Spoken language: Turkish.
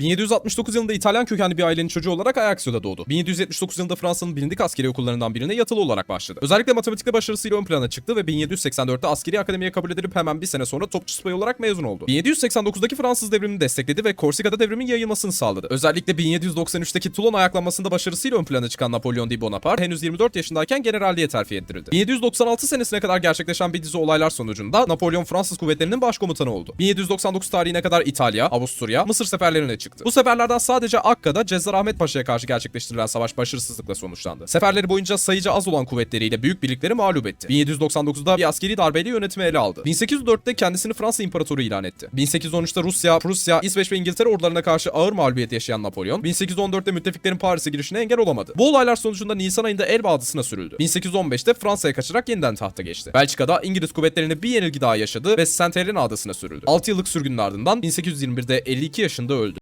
1769 yılında İtalyan kökenli bir ailenin çocuğu olarak Ajacsio'da doğdu. 1779 yılında Fransa'nın bilindik askeri okullarından birine yatılı olarak başladı. Özellikle matematikte başarısıyla ön plana çıktı ve 1784'te askeri akademiye kabul edilip hemen bir sene sonra topçu subay olarak mezun oldu. 1789'daki Fransız devrimini destekledi ve Korsika'da devrimin yayılmasını sağladı. Özellikle 1793'teki Toulon ayaklanmasında başarısıyla ön plana çıkan Napolyon Di Bonaparte henüz 24 yaşındayken generalliğe terfi ettirildi. 1796 senesine kadar gerçekleşen bir dizi olaylar sonucunda Napolyon Fransız kuvvetlerinin başkomutanı oldu. 1799 tarihine kadar İtalya, Avusturya, Mısır seferlerine çıktı. Bu seferlerden sadece Akka'da Cezzar Ahmet Paşa'ya karşı gerçekleştirilen savaş başarısızlıkla sonuçlandı. Seferleri boyunca sayıca az olan kuvvetleriyle büyük birlikleri mağlup etti. 1799'da bir askeri darbeyle yönetimi ele aldı. 1804'te kendisini Fransa İmparatoru ilan etti. 1813'te Rusya, Prusya, İsveç ve İngiltere ordularına karşı ağır mağlubiyet yaşayan Napolyon, 1814'te müttefiklerin Paris'e girişine engel olamadı. Bu olaylar sonucunda Nisan ayında Elba adasına sürüldü. 1815'te Fransa'ya kaçarak yeniden tahta geçti. Belçika'da İngiliz kuvvetlerine bir yenilgi daha yaşadı ve Saint Helena adasına sürüldü. 6 yıllık sürgünün ardından 1821'de 52 yaşında öldü.